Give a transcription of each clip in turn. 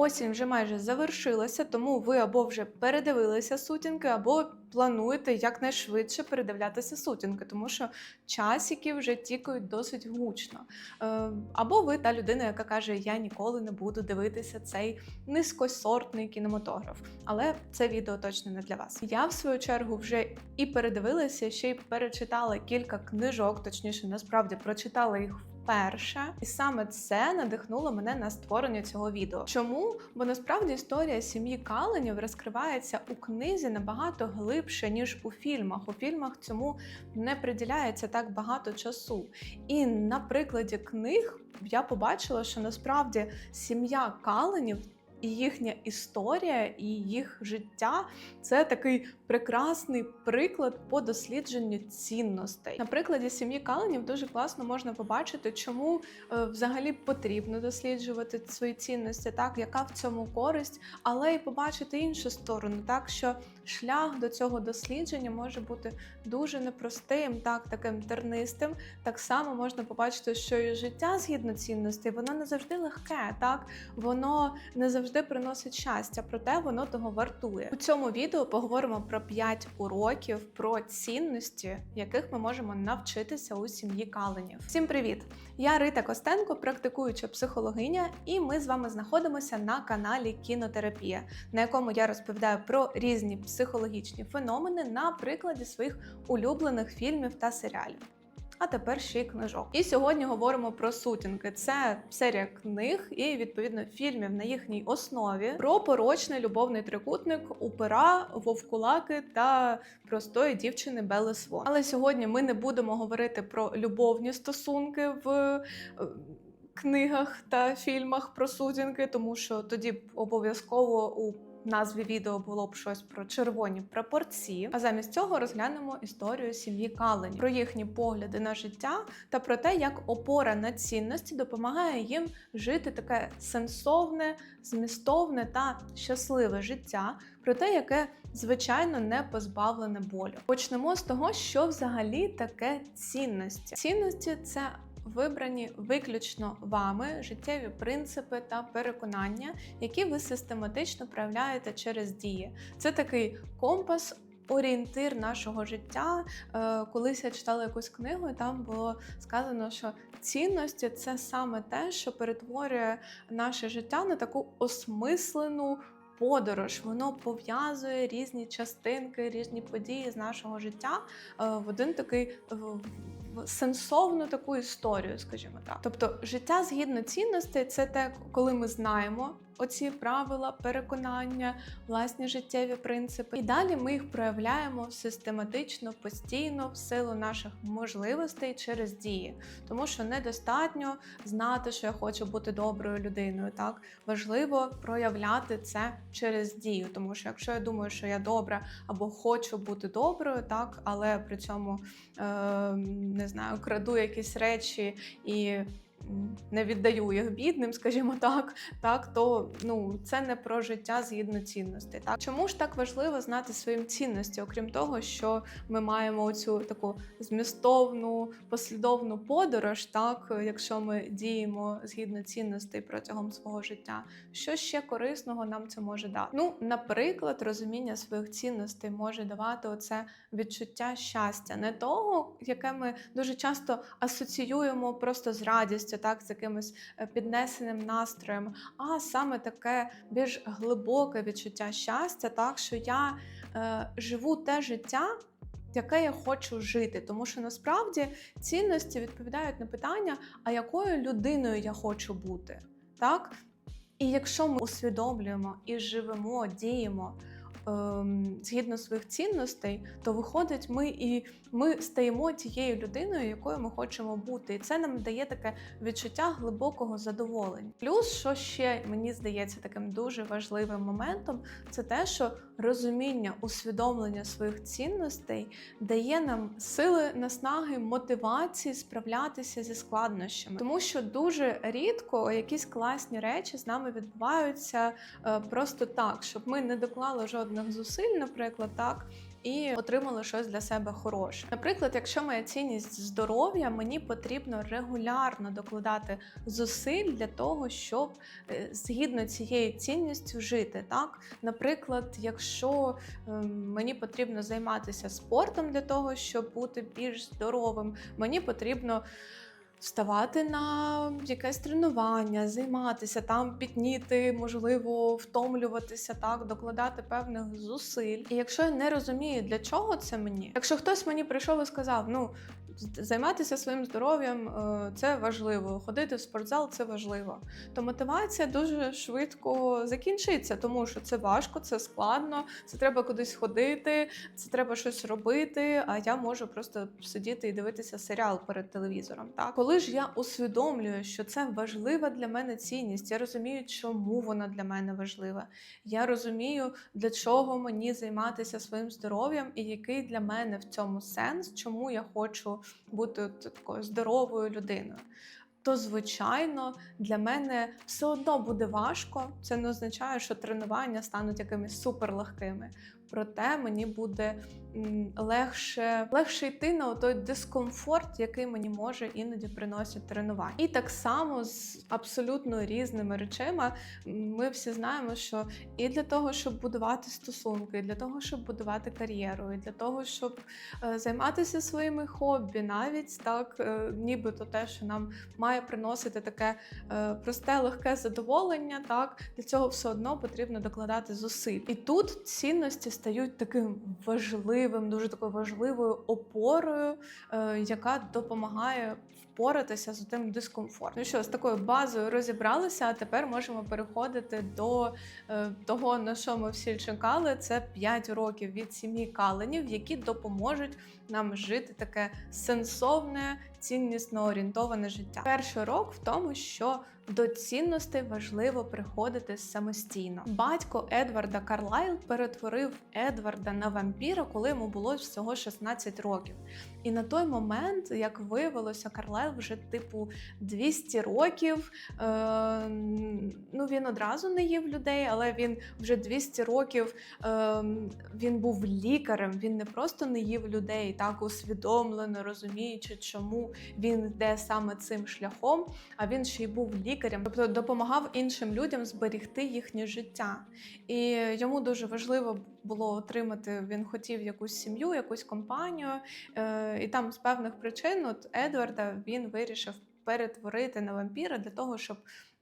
Осінь вже майже завершилася, тому ви або вже передивилися сутінки, або плануєте якнайшвидше передивлятися сутінки, тому що часики вже тікають досить гучно. Е, Або ви та людина, яка каже, я ніколи не буду дивитися цей низькосортний кінематограф. Але це відео точно не для вас. Я в свою чергу вже і передивилася, ще й перечитала кілька книжок, точніше, насправді прочитала їх вперше, і саме це надихнуло мене на створення цього відео. Чому? Бо насправді історія сім'ї Каленів розкривається у книзі набагато глибше ніж у фільмах. У фільмах цьому не приділяється так багато часу. І на прикладі книг я побачила, що насправді сім'я Каленів. І їхня історія і їх життя це такий прекрасний приклад по дослідженню цінностей. На прикладі сім'ї Каленів дуже класно можна побачити, чому е, взагалі потрібно досліджувати свої цінності, так яка в цьому користь, але й побачити іншу сторону, так що шлях до цього дослідження може бути дуже непростим, так таким тернистим. Так само можна побачити, що і життя згідно цінностей, воно не завжди легке, так воно не завжди приносить щастя, проте воно того вартує. У цьому відео поговоримо про 5 уроків про цінності, яких ми можемо навчитися у сім'ї Каленів. Всім привіт! Я Рита Костенко, практикуюча психологиня, і ми з вами знаходимося на каналі Кінотерапія, на якому я розповідаю про різні психологічні феномени на прикладі своїх улюблених фільмів та серіалів. А тепер ще й книжок. І сьогодні говоримо про сутінки. Це серія книг і відповідно фільмів на їхній основі про порочний любовний трикутник у пера, вовкулаки та простої дівчини Белли Свон. Але сьогодні ми не будемо говорити про любовні стосунки в. е, Книгах та фільмах про сутінки, тому що тоді обов'язково у назві відео було б щось про червоні прапорці. А замість цього розглянемо історію сім'ї Калені, про їхні погляди на життя та про те, як опора на цінності допомагає їм жити таке сенсовне, змістовне та щасливе життя, про те, яке звичайно не позбавлене болю. Почнемо з того, що взагалі таке цінності. Цінності це Вибрані виключно вами життєві принципи та переконання, які ви систематично проявляєте через дії. Це такий компас. Орієнтир нашого життя. Е, Колись я читала якусь книгу, і там було сказано, що цінності це саме те, що перетворює наше життя на таку осмислену подорож. Воно пов'язує різні частинки, різні події з нашого життя е, в один такий в сенсовну таку історію, скажімо так. Тобто, життя згідно цінностей це те, коли ми знаємо оці правила, переконання, власні життєві принципи, і далі ми їх проявляємо систематично, постійно, в силу наших можливостей через дії. Тому що недостатньо знати, що я хочу бути доброю людиною. Так важливо проявляти це через дію. Тому що якщо я думаю, що я добра або хочу бути доброю, так але при цьому е, не знаю, краду якісь речі і. Не віддаю їх бідним, скажімо так, так то ну це не про життя згідно цінностей. Так чому ж так важливо знати своїм цінності, окрім того, що ми маємо цю таку змістовну послідовну подорож, так якщо ми діємо згідно цінностей протягом свого життя, що ще корисного нам це може дати? Ну, наприклад, розуміння своїх цінностей може давати оце відчуття щастя, не того, яке ми дуже часто асоціюємо просто з радістю, так з якимось е, піднесеним настроєм, а саме таке більш глибоке відчуття щастя, так що я е, живу те життя. Яке я хочу жити, тому що насправді цінності відповідають на питання, а якою людиною я хочу бути, так? І якщо ми усвідомлюємо і живемо, діємо згідно своїх цінностей, то виходить, ми і ми стаємо тією людиною, якою ми хочемо бути. І це нам дає таке відчуття глибокого задоволення. Плюс, що ще мені здається таким дуже важливим моментом, це те, що розуміння, усвідомлення своїх цінностей дає нам сили, наснаги, мотивації справлятися зі складнощами, тому що дуже рідко якісь класні речі з нами відбуваються е, просто так, щоб ми не доклали жодних зусиль, наприклад, так. І отримали щось для себе хороше. Наприклад, якщо моя цінність здоров'я, мені потрібно регулярно докладати зусиль для того, щоб е, згідно цією цінністю жити. Так, наприклад, якщо ем, мені потрібно займатися спортом для того, щоб бути більш здоровим, мені потрібно. Вставати на якесь тренування, займатися там, пітніти, можливо, втомлюватися, так, докладати певних зусиль. І якщо я не розумію, для чого це мені, якщо хтось мені прийшов і сказав, ну займатися своїм здоров'ям е, це важливо, ходити в спортзал це важливо, то мотивація дуже швидко закінчиться, тому що це важко, це складно, це треба кудись ходити, це треба щось робити. А я можу просто сидіти і дивитися серіал перед телевізором. Так, коли ж я усвідомлюю, що це важлива для мене цінність, я розумію, чому вона для мене важлива. Я розумію, для чого мені займатися своїм здоров'ям, і який для мене в цьому сенс, чому я хочу бути такою здоровою людиною. То, звичайно, для мене все одно буде важко. Це не означає, що тренування стануть якимись суперлегкими. Проте мені буде легше, легше йти на той дискомфорт, який мені може іноді приносять тренування. І так само з абсолютно різними речами ми всі знаємо, що і для того, щоб будувати стосунки, і для того, щоб будувати кар'єру, і для того, щоб е, займатися своїми хобі, навіть так, е, нібито те, що нам має приносити таке е, просте, легке задоволення, так для цього все одно потрібно докладати зусиль. І тут цінності стають таким важливим, дуже такою важливою опорою, е, яка допомагає впоратися з тим дискомфортом. Ну що, з такою базою розібралися, а тепер можемо переходити до е, того, на що ми всі чекали. Це 5 років від сім'ї каленів, які допоможуть нам жити таке сенсовне, ціннісно орієнтоване життя. Перший урок в тому, що до цінностей важливо приходити самостійно. Батько Едварда Карлайл перетворив Едварда на вампіра, коли йому було всього 16 років. І на той момент, як виявилося, Карлайл вже типу 200 років. Е, ну він одразу не їв людей, але він вже 200 років е, він був лікарем. Він не просто не їв людей, так усвідомлено розуміючи, чому він йде саме цим шляхом. А він ще й був лікарем, тобто допомагав іншим людям зберегти їхнє життя. І йому дуже важливо було отримати. Він хотів якусь сім'ю, якусь компанію. Е, і там з певних причин от Едварда він вирішив перетворити на вампіра для того, щоб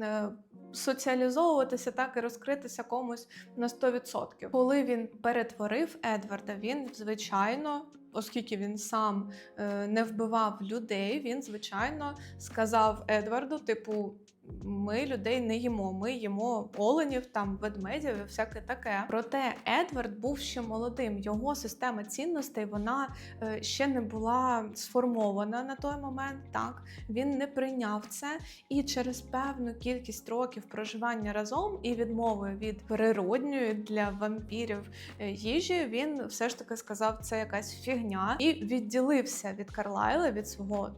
е, соціалізовуватися так і розкритися комусь на 100%. Коли він перетворив Едварда, він звичайно. Оскільки він сам е, не вбивав людей, він звичайно сказав Едварду: типу, ми людей не їмо, ми їмо оленів, там ведмедів і всяке таке. Проте Едвард був ще молодим. Його система цінностей вона е, ще не була сформована на той момент. Так він не прийняв це, і через певну кількість років проживання разом і відмови від природньої для вампірів е, їжі, він все ж таки сказав, це якась фігня, і відділився від Карлайла, від свого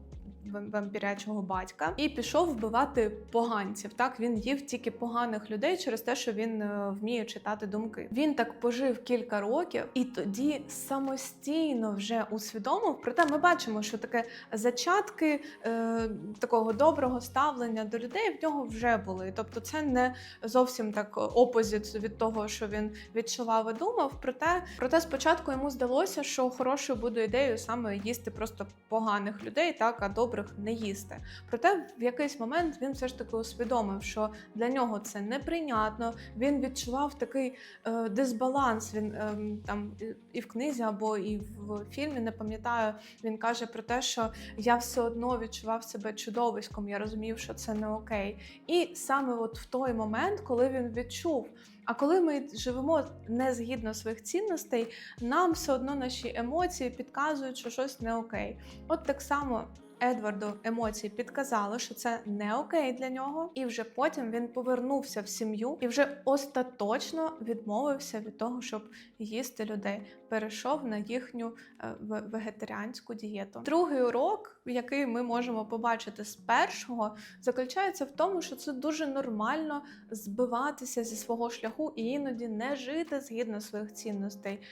вампірячого батька і пішов вбивати поганців. Так він їв тільки поганих людей через те, що він е, вміє читати думки. Він так пожив кілька років, і тоді самостійно вже усвідомив. Проте ми бачимо, що таке зачатки е, такого доброго ставлення до людей в нього вже були. Тобто, це не зовсім так опозит від того, що він відчував і думав. Проте, проте спочатку йому здалося, що хорошою буде ідеєю саме їсти просто поганих людей, так а добрих не їсти. Проте в якийсь момент він все ж таки усвідомив, що для нього це неприйнятно. Він відчував такий е, дисбаланс. Він е, там і в книзі або і в фільмі не пам'ятаю. Він каже про те, що я все одно відчував себе чудовиськом. Я розумів, що це не окей. І саме от в той момент, коли він відчув. А коли ми живемо не згідно своїх цінностей, нам все одно наші емоції підказують, що щось не окей. От так само Едварду емоції підказали, що це не окей для нього, і вже потім він повернувся в сім'ю і вже остаточно відмовився від того, щоб їсти людей. Перейшов на їхню е, вегетаріанську дієту. Другий урок, який ми можемо побачити з першого, заключається в тому, що це дуже нормально збиватися зі свого шляху і іноді не жити згідно своїх цінностей,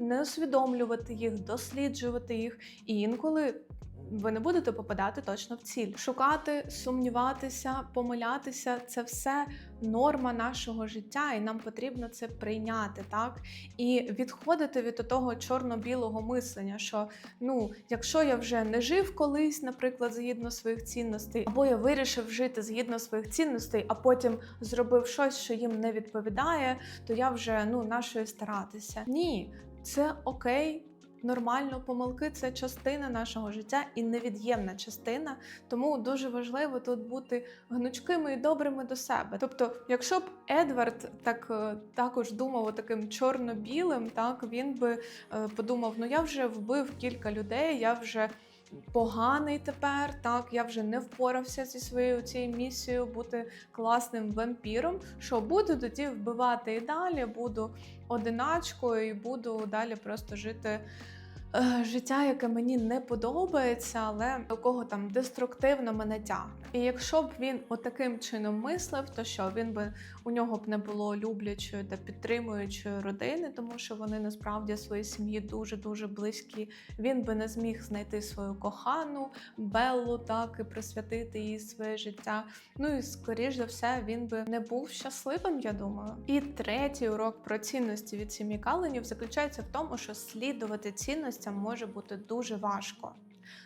не, усвідомлювати їх, досліджувати їх. І інколи ви не будете попадати точно в ціль. Шукати, сумніватися, помилятися це все норма нашого життя, і нам потрібно це прийняти, так? І відходити від того чорно-білого мислення, що ну, якщо я вже не жив колись, наприклад, згідно своїх цінностей, або я вирішив жити згідно своїх цінностей, а потім зробив щось, що їм не відповідає, то я вже ну нашої старатися. Ні, це окей. Нормально, помилки це частина нашого життя і невід'ємна частина. Тому дуже важливо тут бути гнучкими і добрими до себе. Тобто, якщо б Едвард так е, також думав таким чорно-білим, так він би е, подумав: ну я вже вбив кілька людей, я вже поганий тепер. Так, я вже не впорався зі своєю цією місією бути класним вампіром. Що буду тоді вбивати і далі, буду одиначкою і буду далі просто жити. Е, Життя, яке мені не подобається, але до кого там деструктивно мене тягне. І якщо б він отаким чином мислив, то що він би у нього б не було люблячої та підтримуючої родини, тому що вони насправді своїй сім'ї дуже дуже близькі. Він би не зміг знайти свою кохану Беллу, так і присвятити їй своє життя. Ну і скоріш за все він би не був щасливим, я думаю. І третій урок про цінності від сім'ї Каленів заключається в тому, що слідувати цінностям може бути дуже важко.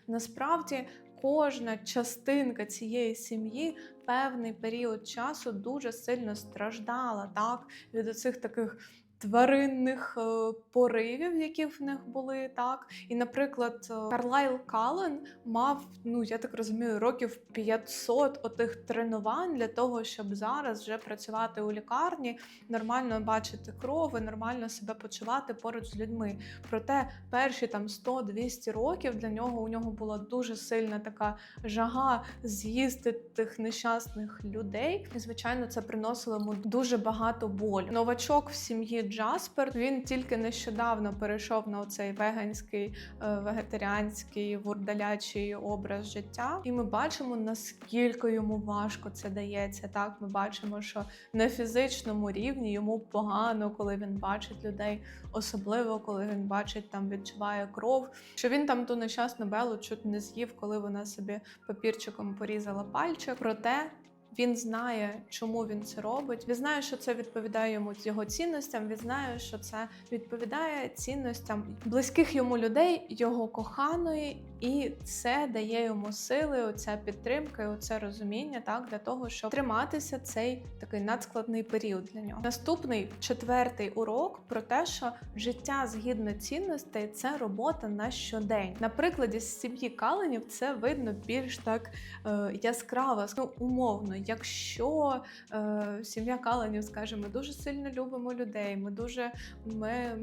Насправді. Кожна частинка цієї сім'ї певний період часу дуже сильно страждала так від оцих таких тваринних е, поривів, які в них були, так. І, наприклад, е, Карлайл Кален мав, ну я так розумію, років 500 отих тренувань для того, щоб зараз вже працювати у лікарні, нормально бачити кров і нормально себе почувати поруч з людьми. Проте перші там 100-200 років для нього у нього була дуже сильна така жага з'їсти тих нещасних людей. І звичайно, це приносило йому дуже багато болю. Новачок в сім'ї Джаспер він тільки нещодавно перейшов на оцей веганський, е, вегетаріанський, вурдалячий образ життя, і ми бачимо наскільки йому важко це дається. Так, ми бачимо, що на фізичному рівні йому погано, коли він бачить людей, особливо коли він бачить там, відчуває кров. Що він там ту нещасну белу чуть не з'їв, коли вона собі папірчиком порізала пальчик. Проте він знає, чому він це робить. Він знає, що це відповідає йому його цінностям. Він знає, що це відповідає цінностям близьких йому людей, його коханої, і це дає йому сили, оця підтримка, і оце розуміння, так для того, щоб триматися цей такий надскладний період для нього. Наступний четвертий урок про те, що життя згідно цінностей це робота на щодень. На прикладі з сім'ї Каленів це видно більш так е, яскраво, ну умовно. Якщо е, сім'я Каленів скаже, ми дуже сильно любимо людей, ми дуже ми,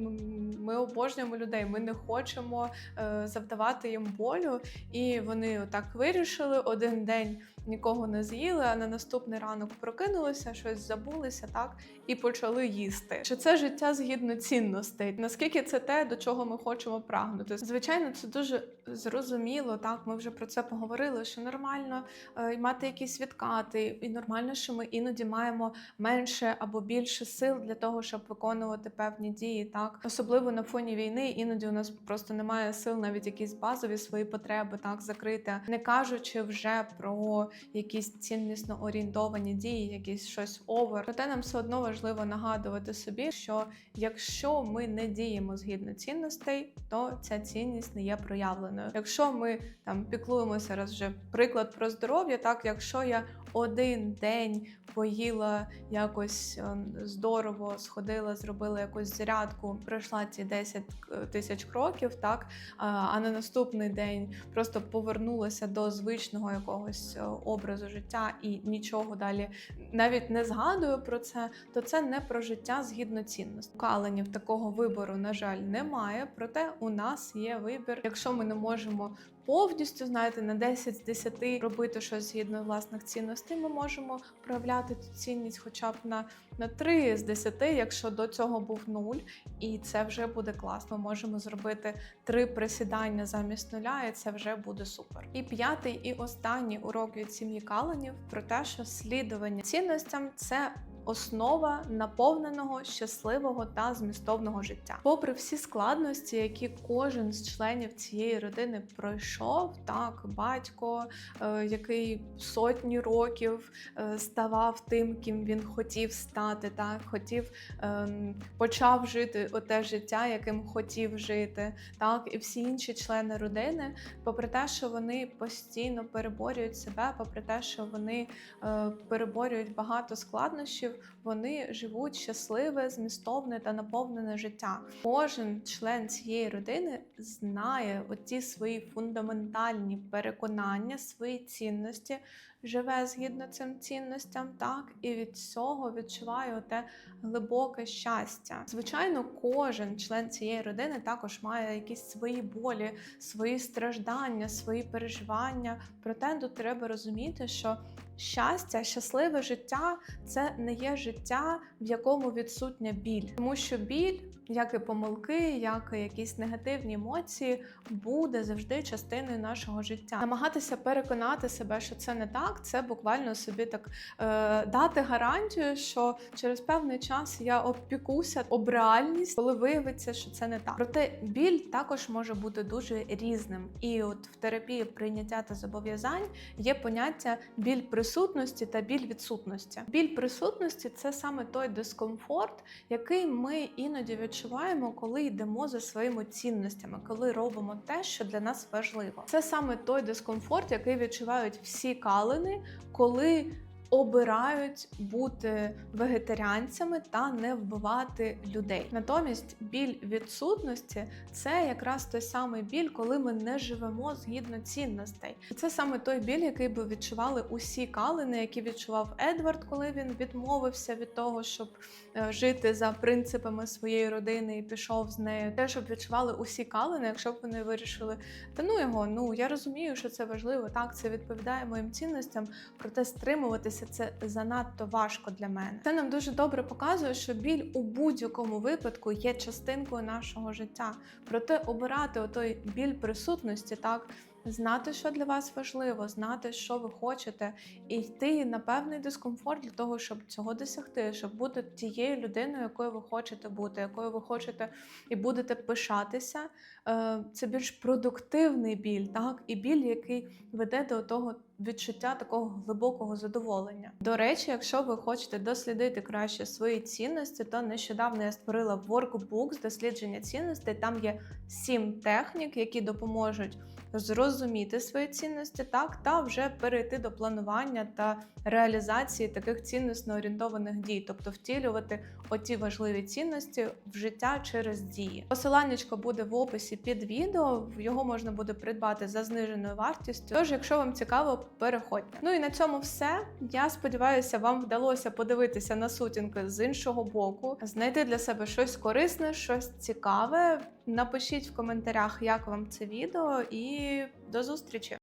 ми обожнюємо людей, ми не хочемо е, завдавати їм болю. І вони отак вирішили один день нікого не з'їли, а на наступний ранок прокинулися, щось забулися, так і почали їсти. Чи це життя згідно цінностей? Наскільки це те, до чого ми хочемо прагнути? Звичайно, це дуже зрозуміло. Так, ми вже про це поговорили. Що нормально е, мати якісь відкати, і нормально, що ми іноді маємо менше або більше сил для того, щоб виконувати певні дії. Так, особливо на фоні війни, іноді у нас просто немає сил навіть якісь базові свої потреби так закрити, не кажучи вже про якісь ціннісно орієнтовані дії, якісь щось овер. Проте нам все одно важливо нагадувати собі, що якщо ми не діємо згідно цінностей, то ця цінність не є проявленою. Якщо ми там піклуємося раз вже приклад про здоров'я, так якщо я один день поїла якось е, здорово, сходила, зробила якусь зарядку, пройшла ці 10 тисяч кроків, так а, на наступний день просто повернулася до звичного якогось е, образу життя і нічого далі навіть не згадую про це, то це не про життя згідно цінностей. У Каленів такого вибору, на жаль, немає. Проте у нас є вибір, якщо ми не можемо повністю, знаєте, на 10 з 10 робити щось згідно власних цінностей. Ми можемо проявляти цю цінність хоча б на, на 3 з 10, якщо до цього був 0, і це вже буде класно. Ми можемо зробити три присідання замість нуля, і це вже буде супер. І п'ятий і останній урок від сім'ї Каленів про те, що слідування цінностям це. Основа наповненого, щасливого та змістовного життя. Попри всі складності, які кожен з членів цієї родини пройшов, так батько, е, який сотні років е, ставав тим, ким він хотів стати, так хотів ем, почав жити оте життя, яким хотів жити, так і всі інші члени родини, попри те, що вони постійно переборюють себе, попри те, що вони е, переборюють багато складнощів, вони живуть щасливе, змістовне та наповнене життя. Кожен член цієї родини знає оті свої фундаментальні переконання, свої цінності, живе згідно цим цінностям, так і від цього відчуває оте глибоке щастя. Звичайно, кожен член цієї родини також має якісь свої болі, свої страждання, свої переживання. Проте тут треба розуміти, що щастя, щасливе життя це не є життя, в якому відсутня біль, тому що біль, як і помилки, як і якісь негативні емоції, буде завжди частиною нашого життя. Намагатися переконати себе, що це не так, це буквально собі так е, дати гарантію, що через певний час я опікуся об реальність, коли виявиться, що це не так. Проте біль також може бути дуже різним. І от в терапії прийняття та зобов'язань є поняття біль присутності та біль відсутності. Біль присутності це саме той дискомфорт, який ми іноді відчуваємо, коли йдемо за своїми цінностями, коли робимо те, що для нас важливо. Це саме той дискомфорт, який відчувають всі калини, коли обирають бути вегетаріанцями та не вбивати людей. Натомість біль відсутності це якраз той самий біль, коли ми не живемо згідно цінностей. І це саме той біль, який би відчували усі калини, які відчував Едвард, коли він відмовився від того, щоб е, жити за принципами своєї родини і пішов з нею. Те, щоб відчували усі калини, якщо б вони вирішили, та ну його, ну я розумію, що це важливо. Так, це відповідає моїм цінностям, проте стримуватися це занадто важко для мене. Це нам дуже добре показує, що біль у будь-якому випадку є частинкою нашого життя. Проте обирати отой біль присутності, так. Знати, що для вас важливо, знати, що ви хочете, і йти на певний дискомфорт для того, щоб цього досягти, щоб бути тією людиною, якою ви хочете бути, якою ви хочете і будете пишатися. Е, Це більш продуктивний біль, так і біль, який веде до того відчуття такого глибокого задоволення. До речі, якщо ви хочете дослідити краще свої цінності, то нещодавно я створила workbook з дослідження цінностей. Там є сім технік, які допоможуть зрозуміти свої цінності, так та вже перейти до планування та реалізації таких цінностно орієнтованих дій, тобто втілювати оті важливі цінності в життя через дії. Посиланнячко буде в описі під відео. Його можна буде придбати за зниженою вартістю. Тож, якщо вам цікаво, переходьте. Ну і на цьому все. Я сподіваюся, вам вдалося подивитися на сутінки з іншого боку, знайти для себе щось корисне, щось цікаве. Напишіть в коментарях, як вам це відео, і до зустрічі!